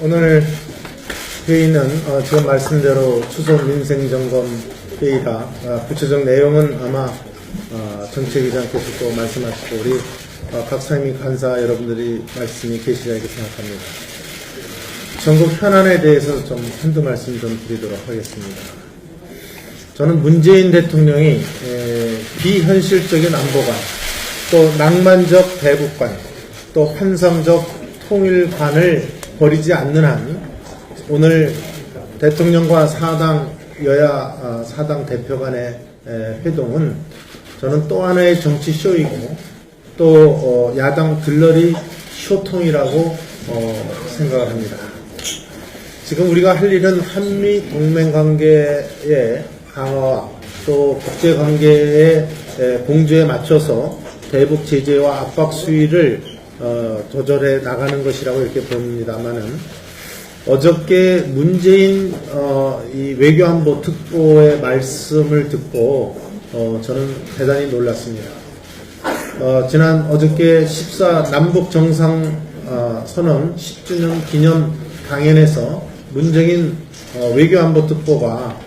오늘 회의는 어, 지금 말씀대로 추석 민생점검 회의라 어, 구체적 내용은 아마 어, 정책위장께서 또 말씀하시고 우리 어, 각 상임 간사 여러분들이 말씀이 계시리라 이렇게 생각합니다. 전국 현안에 대해서 좀 한두 말씀 좀 드리도록 하겠습니다. 저는 문재인 대통령이 에, 비현실적인 안보관, 또 낭만적 대북관, 또 환상적 통일관을 버리지 않는 한 오늘 대통령과 사당 여야 아, 사당 대표 간의 에, 회동은 저는 또 하나의 정치 쇼이고 또 어, 야당 들러리 쇼통이라고 어, 생각을 합니다. 지금 우리가 할 일은 한미 동맹 관계의 강화와 또 국제 관계의 에, 공조에 맞춰서 대북 제재와 압박 수위를 어, 조절해 나가는 것이라고 이렇게 봅니다만은 어저께 문재인 어, 이 외교안보 특보의 말씀을 듣고 어, 저는 대단히 놀랐습니다. 어, 지난 어저께 14 남북 정상 어, 선언 10주년 기념 강연에서 문재인 어, 외교안보 특보가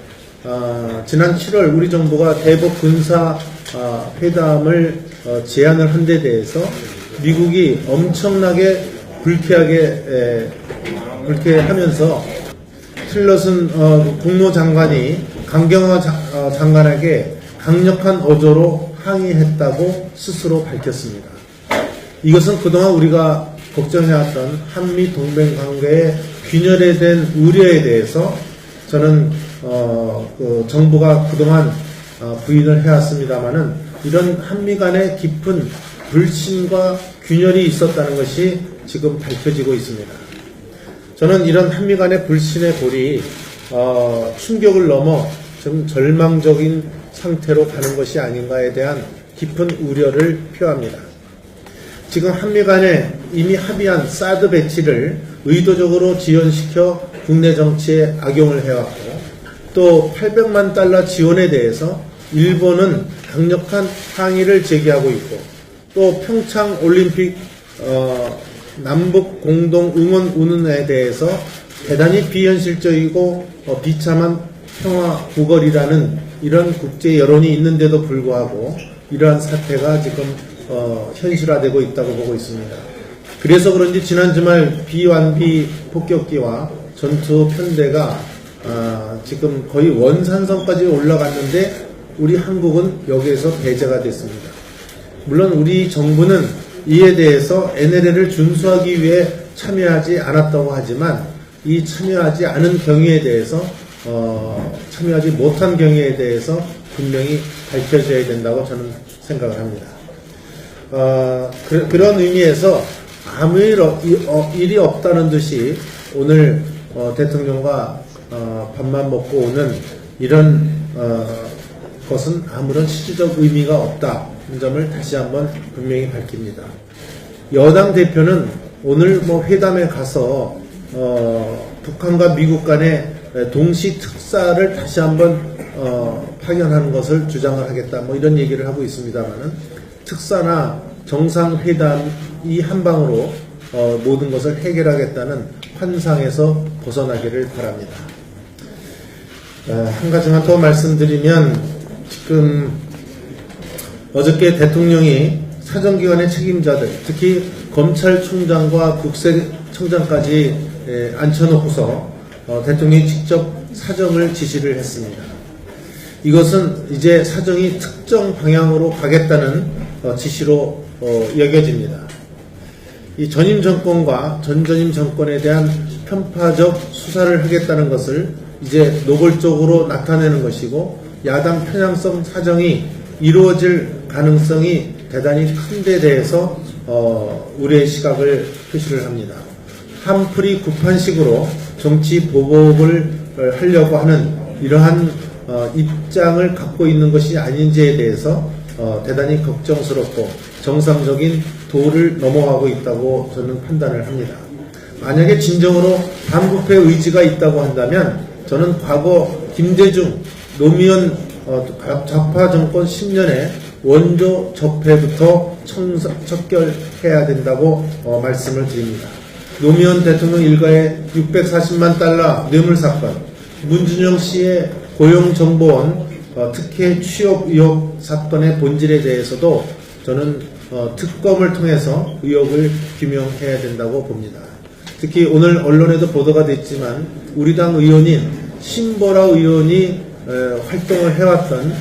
어, 지난 7월 우리 정부가 대북 군사 어, 회담을 어, 제안을 한 데 대해서 미국이 엄청나게 불쾌하게 에, 불쾌하면서 틸러슨 어, 국무장관이 강경화 자- 어, 장관에게 강력한 어조로 항의했다고 스스로 밝혔습니다. 이것은 그동안 우리가 걱정해왔던 한미 동맹 관계의 균열에 대한 우려에 대해서 저는 어, 그 정부가 그동안 어, 부인을 해왔습니다만은 이런 한미 간의 깊은 불신과 균열이 있었다는 것이 지금 밝혀지고 있습니다. 저는 이런 한미 간의 불신의 골이 어, 충격을 넘어 좀 절망적인 상태로 가는 것이 아닌가에 대한 깊은 우려를 표합니다. 지금 한미 간에 이미 합의한 사드 배치를 의도적으로 지연시켜 국내 정치에 악용을 해왔고 또 800만 달러 지원에 대해서 일본은 강력한 항의를 제기하고 있고 또 평창 올림픽 어, 남북 공동 응원 운운에 대해서 대단히 비현실적이고 어, 비참한 평화 구걸이라는 이런 국제 여론이 있는데도 불구하고 이러한 사태가 지금 어, 현실화되고 있다고 보고 있습니다. 그래서 그런지 지난 주말 비완비 폭격기와 전투 편대가 아, 지금 거의 원산성까지 올라갔는데 우리 한국은 여기에서 배제가 됐습니다. 물론 우리 정부는 이에 대해서 NLL을 준수하기 위해 참여하지 않았다고 하지만 이 참여하지 않은 경위에 대해서 어, 참여하지 못한 경위에 대해서 분명히 밝혀져야 된다고 저는 생각을 합니다. 어, 그, 런 의미에서 아무 일, 없- 이- 어, 일이 없다는 듯이 오늘 어, 대통령과 어, 밥만 먹고 오는 이런 어, 것은 아무런 실질적 의미가 없다는 점을 다시 한번 분명히 밝힙니다. 여당 대표는 오늘 뭐 회담에 가서 어, 북한과 미국 간의 동시 특사를 다시 한번 어, 파견하는 것을 주장을 하겠다 뭐 이런 얘기를 하고 있습니다만은 특사나 정상회담 이 한 방으로 어, 모든 것을 해결하겠다는 환상에서 벗어나기를 바랍니다. 어, 한 가지만 더 말씀드리면 지금 어저께 대통령이 사정기관의 책임자들, 특히 검찰총장과 국세청장까지 에, 앉혀놓고서 어, 대통령이 직접 사정을 지시를 했습니다. 이것은 이제 사정이 특정 방향으로 가겠다는 어, 지시로 어, 여겨집니다. 이 전임 정권과 전전임 정권에 대한 편파적 수사를 하겠다는 것을 이제 노골적으로 나타내는 것이고 야당 편향성 사정이 이루어질 가능성이 대단히 큰데 대해서 어, 우리의 시각을 표시를 합니다. 한풀이 kup한식으로 정치 보복을 어, 하려고 하는 이러한 어, 입장을 갖고 있는 것이 아닌지에 대해서 어, 대단히 걱정스럽고 정상적인 도를 넘어가고 있다고 저는 판단을 합니다. 만약에 진정으로 반부패 의지가 있다고 한다면 저는 과거 김대중, 노무현 어, 좌파 정권 10년에 원조 적폐부터 청사- 척결해야 된다고 어, 말씀을 드립니다. 노무현 대통령 일가의 640만 달러 뇌물 사건, 문준영 씨의 고용정보원 어, 특혜 취업 의혹 사건의 본질에 대해서도 저는 어, 특검을 통해서 의혹을 규명해야 된다고 봅니다. 특히 오늘 언론에도 보도가 됐지만 우리 당 의원인 신보라 의원이 에, 활동을 해왔던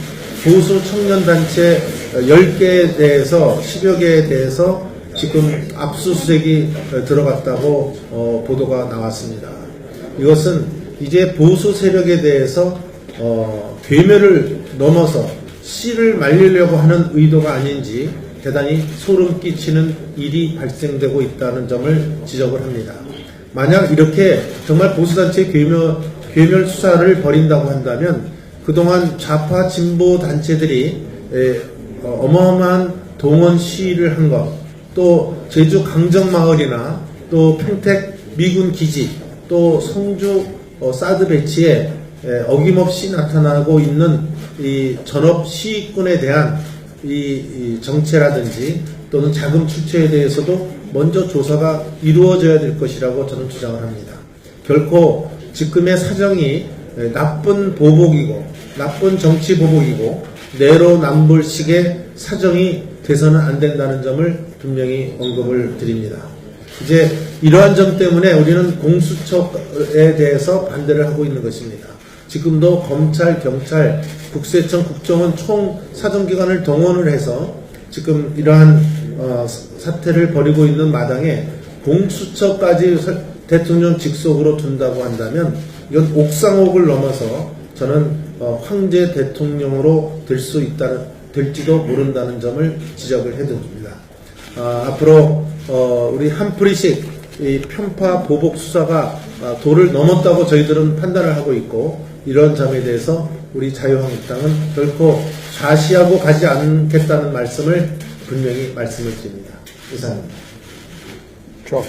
보수 청년단체 10개에 대해서 10여 개에 대해서 지금 압수수색이 어, 들어갔다고 어, 보도가 나왔습니다. 이것은 이제 보수 세력에 대해서 어, 괴멸을 넘어서 씨를 말리려고 하는 의도가 아닌지 대단히 소름 끼치는 일이 발생되고 있다는 점을 지적을 합니다. 만약 이렇게 정말 보수단체 괴멸, 괴멸 수사를 벌인다고 한다면 그동안 좌파 진보 단체들이 에, 어, 어마어마한 동원 시위를 한 것, 또 제주 강정마을이나 또 평택 미군 기지, 또 성주 어, 사드 배치에 에, 어김없이 나타나고 있는 이 전업 시위꾼에 대한 이, 이 정체라든지 또는 자금 출처에 대해서도 먼저 조사가 이루어져야 될 것이라고 저는 주장을 합니다. 결코 지금의 사정이 에, 나쁜 보복이고 나쁜 정치 보복이고 내로남불식의 사정이 돼서는 안 된다는 점을 분명히 언급을 드립니다. 이제 이러한 점 때문에 우리는 공수처에 대해서 반대를 하고 있는 것입니다. 지금도 검찰, 경찰, 국세청, 국정원 총 사정기관을 동원을 해서 지금 이러한 어, 사태를 벌이고 있는 마당에 공수처까지 설- 대통령 직속으로 둔다고 한다면 이건 옥상옥을 넘어서 저는 어, 황제 대통령으로 될 수 있다 될지도 모른다는 점을 지적을 해드립니다. 아, 앞으로 어, 우리 이 편파 보복 수사가 아, 도를 넘었다고 저희들은 판단을 하고 있고 이런 점에 대해서 우리 자유한국당은 결코 좌시하고 가지 않겠다는 말씀을 분명히 말씀을 드립니다. 이상입니다. 좋아.